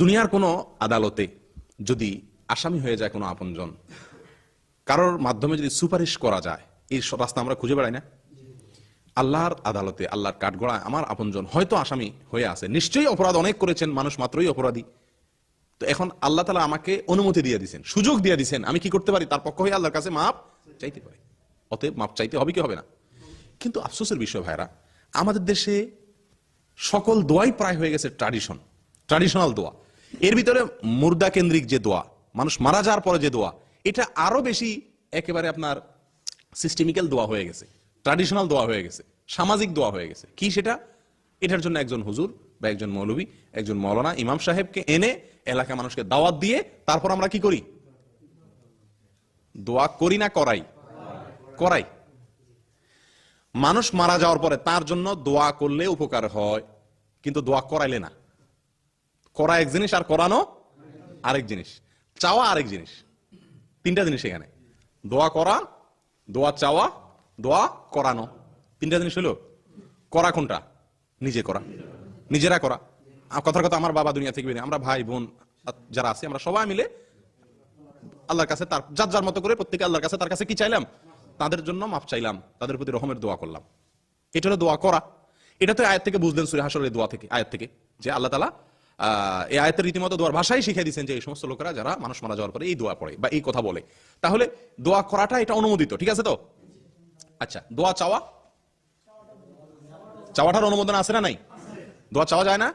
দুনিয়ার কোনো আদালতে যদি আসামি হয়ে যায় কোনো আপনজন, কারোর মাধ্যমে যদি সুপারিশ করা যায়, এই রাস্তা আমরা খুঁজে বেড়াই না। আল্লাহর আদালতে, আল্লাহর কাঠগড়ায় আমার আপনজন হয়তো আসামি হয়ে আছে। নিশ্চয়ই অপরাধ অনেক করেছেন, মানুষ মাত্রই অপরাধী। তো এখন আল্লাহ তালা আমাকে অনুমতি দিয়ে দিচ্ছেন সুযোগ দিয়ে দিচ্ছেন আমি কি করতে পারি? তার পক্ষ হয়ে আল্লাহর কাছে মাপ চাইতে পারি। অতএব মাপ চাইতে হবে কি হবে না? কিন্তু আফসোসের বিষয় ভাইরা আমাদের দেশে সকল দোয়াই প্রায় হয়ে গেছে ট্র্যাডিশন ট্র্যাডিশনাল দোয়া এর ভিতরে মুর্দা কেন্দ্রিক যে দোয়া মানুষ মারা যাওয়ার পরে যে দোয়া এটা আরও বেশি একেবারে আপনার সিস্টেমিক্যাল দোয়া হয়ে গেছে ট্র্যাডিশনাল দোয়া হয়ে গেছে, সামাজিক দোয়া হয়ে গেছে। কি সেটা? এটার জন্য একজন হুজুর বা একজন মৌলবী, একজন মৌলানা ইমাম সাহেবকে এনে এলাকা মানুষকে দাওয়াত দিয়ে তারপর আমরা কি করি? দোয়া করি না করাই? করাই। মানুষ মারা যাওয়ার পরে তার জন্য দোয়া করলে উপকার হয়, কিন্তু দোয়া করাইলে না। করা এক জিনিস আর করানো আরেক জিনিস। চাওয়া আরেক জিনিস। তিনটা জিনিস এখানে। দোয়া করা, দোয়া চাওয়া, দোয়া করানো। তিনটা জিনিস হলো, করা কোনটা? নিজে করা। নিজেরা করা। কথার কথা আমার বাবা দুনিয়া থেকে বেরিয়ে আমরা ভাই, বোন যারা আছে, আমরা সবাই মিলে আল্লাহর কাছে তার যার যার মতো করে প্রত্যেকে আল্লাহর কাছে তার কাছে কি চাইলাম? তাদের জন্য মাপ চাইলাম। তাদের প্রতি রহমের দোয়া করলাম। এটা হলো দোয়া করা। এটা তো আয়াত থেকে বুঝলেন সুরে হাসরের দোয়া থেকে আয়াত থেকে যে আল্লাহ তালা এই আয়াতের রীতিমতো দোয়ার ভাষাই শিখিয়ে দিচ্ছেন যে এই সমস্ত লোকেরা যারা মানুষ মারা যাওয়ার পরে এই দোয়া পড়ে বা এই কথা বলে। তাহলে দোয়া করাটা এটা অনুমোদিত, ঠিক আছে তো? আচ্ছা দোয়া চাওয়া? চাওয়াটার অনুমোদন আছে না নাই? দোয়া চাওয়া যায় না?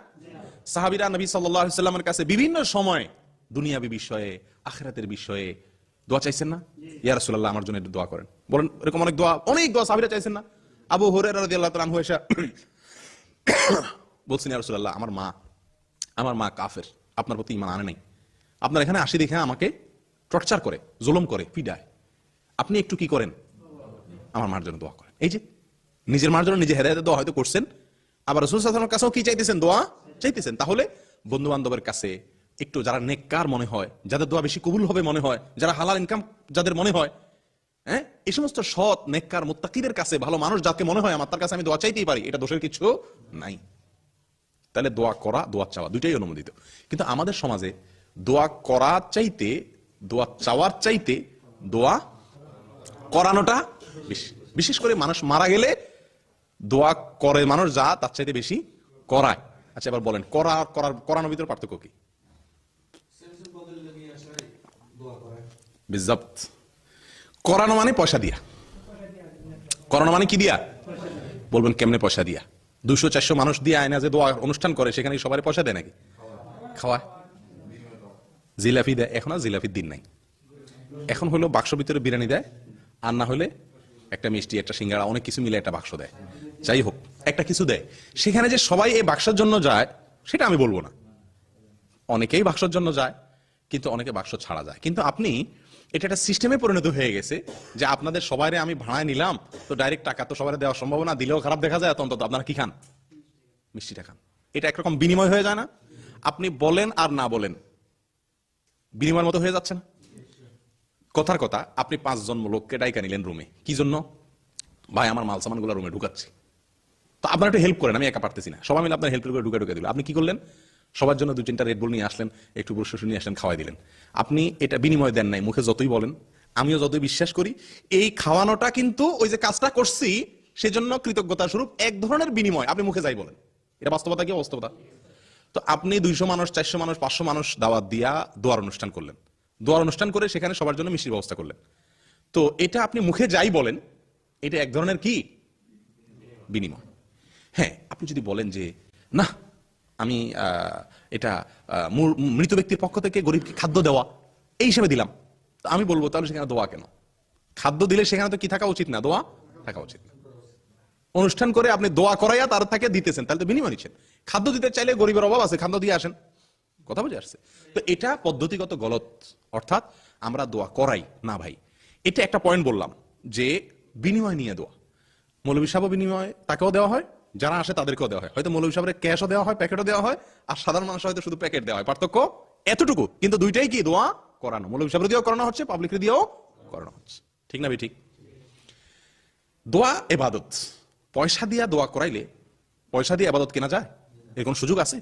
সাহাবিরা নবী সাল্লামের কাছে বিভিন্ন সময় দুনিয়াবি বিষয়ে, আখেরাতের বিষয়ে দোয়া চাইছেন না? ইয়া রাসূলুল্লাহ, আমার জন্য একটু দোয়া করেন। বলেন, এরকম অনেক দোয়া অনেক দোয়া সাহাবিরা চাইছেন না? আবু হুরায়রা রাদিয়াল্লাহু বলছেন, ইয়া আমার মা আমার মা কাফের, আপনার প্রতি ইমান আনে নাই। আপনার এখানে আসি দেখে আমাকে টর্চার করে, জুলুম করে পিডায় আপনি একটু কি করেন? আমার মার জন্য দোয়া করেন। এই যে, নিজের মার জন্য নিজে হেদায়তের দোয়া হয়তো করছেন, আবার রসুল সাল্লামের কাছেও কি চাইতেছেন? দোয়া চাইতেছেন। তাহলে বন্ধু বান্ধবের কাছে একটু যারা নেককার মনে হয়, যাদের দোয়া বেশি কবুল হবে মনে হয়, যারা হালাল ইনকাম যাদের মনে হয় হ্যাঁ? এই সমস্ত সৎ, নেককার, মুত্তাকিদের কাছে ভালো মানুষ যাকে মনে হয়, আমার তার কাছে আমি দোয়া চাইতেই পারি, এটা দোষের কিছু নাই। তাহলে দোয়া করা, দোয়া চাওয়া, দুইটাই অনুমোদিত। কিন্তু আমাদের সমাজে দোয়া করা চাইতে, দোয়া চাওয়ার চাইতে দোয়া করানোটা বিশেষ করে মানুষ মারা গেলে দোয়া করে মানুষ যা, তার চাইতে বেশি করায়। আচ্ছা এবার বলেন, করা, করার, করানোর ভিতরে পার্থক্য কি? করানো মানে পয়সা দিয়া। করানো মানে কি দিয়া? বলবেন কেমনে পয়সা দিয়া? দুশো, চারশো মানুষ দিয়ে আয়না যে দোয়া অনুষ্ঠান করে সেখানে সবাই পয়সা দেয় নাকি? খাওয়ায় জিলাপি দেয়? এখন আর জিলাপির দিন নাই। এখন হলো বাক্স ভিতরে বিরিয়ানি দেয়, আর না হলে একটা মিষ্টি, একটা সিঙ্গাড়া অনেক কিছু মিলে একটা বাক্স দেয়। যাই হোক, একটা কিছু দেয়। সেখানে যে সবাই এই বাক্সের জন্য যায়, সেটা আমি বলব না। অনেকেই বাক্সের জন্য যায়, কিন্তু অনেকে বাক্স ছাড়া যায়। কিন্তু আপনি এটা একটা সিস্টেমে পরিণত হয়ে গেছে যে আপনাদের সবাইরে আমি ভাড়ায় নিলাম, তো ডাইরেক্ট টাকা তো সবাই দেওয়া সম্ভব না দিলেও খারাপ দেখা যায়, অন্তত আপনারা কি খান? মিষ্টিটা খান। এটা একরকম বিনিময় হয়ে যায় না। আপনি বলেন আর না বলেন, বিনিময়ের মতো হয়ে যাচ্ছে না। কথার কথা, আপনি পাঁচজন লোককে ডাইকা নিলেন রুমে কি জন্য? ভাই, আমার মাল সামানগুলো রুমে ঢুকাচ্ছি। তো আপনার একটু হেল্প করেন, আমি একা পারতেছি না। সবাই মিলে আপনার হেল্প করে ঢুকে ঢুকে দিল। আপনি কি করলেন? সবার জন্য দু তিনটা রেড বল নিয়ে আসলেন, একটু ব্রুশ নিয়ে আসলেন, খাওয়াই দিলেন। আপনি এটা বিনিময় দেন নাই, মুখে যতই বলেন, আমিও যতই বিশ্বাস করি, এই খাওয়ানোটা কিন্তু ওই যে কাজটা করছি, সেজন্য কৃতজ্ঞতা স্বরূপ, এক ধরনের বিনিময়, আপনি মুখে যাই বলেন। এটা বাস্তবতা কি বাস্তবতা তো আপনি দুইশো মানুষ, চারশো মানুষ, পাঁচশো মানুষ দাওয়াত দিয়া দোয়ার অনুষ্ঠান করলেন। দোয়ার অনুষ্ঠান করে সেখানে সবার জন্য মিষ্টির ব্যবস্থা করলেন। তো এটা আপনি মুখে যাই বলেন, এটা এক ধরনের কি? বিনিময়। হ্যাঁ আপনি যদি বলেন যে না আমি এটা মৃত ব্যক্তির পক্ষ থেকে গরিবকে খাদ্য দেওয়া, এই হিসেবে দিলাম। আমি বলব, তাহলে সেখানে দোয়া কেন? খাদ্য দিলে সেখানে তো কি থাকা উচিত না? দোয়া থাকা উচিত অনুষ্ঠান করে আপনি দোয়া করাইয়া তার তাকে দিতেছেন, তাহলে তো বিনিময় নিচ্ছেন। খাদ্য দিতে চাইলে গরিবের অভাব আছে, খাদ্য দিয়ে আসেন। কথা বুঝে আসছে? তো এটা পদ্ধতিগত গলত, অর্থাৎ আমরা দোয়া করাই না ভাই। এটা একটা পয়েন্ট বললাম, যে বিনিময় নিয়ে দোয়া। মৌলবী সাহেব বিনিময়, তাকেও দেওয়া হয় যারা আসে তাদেরকেও দেওয়া হয়। হয়তো মৌলবী সাহেবের ক্যাশও দেওয়া হয় প্যাকেটও দেওয়া হয়, আর সাধারণ মানুষ হয়তো শুধু প্যাকেট দেওয়া হয়। পার্থক্য এতটুকু। কিন্তু দুইটাই কি? দোয়া, করানো। মৌলবী সাহেবের দিয়েও করানো হচ্ছে পাবলিকের দিয়েও করানো হচ্ছে। ঠিক না ঠিক দোয়া, এবাদত। পয়সা দিয়া দোয়া করাইলে পয়সা দিয়ে আবাদত কেনা যায়? এর কোন সুযোগ আছে?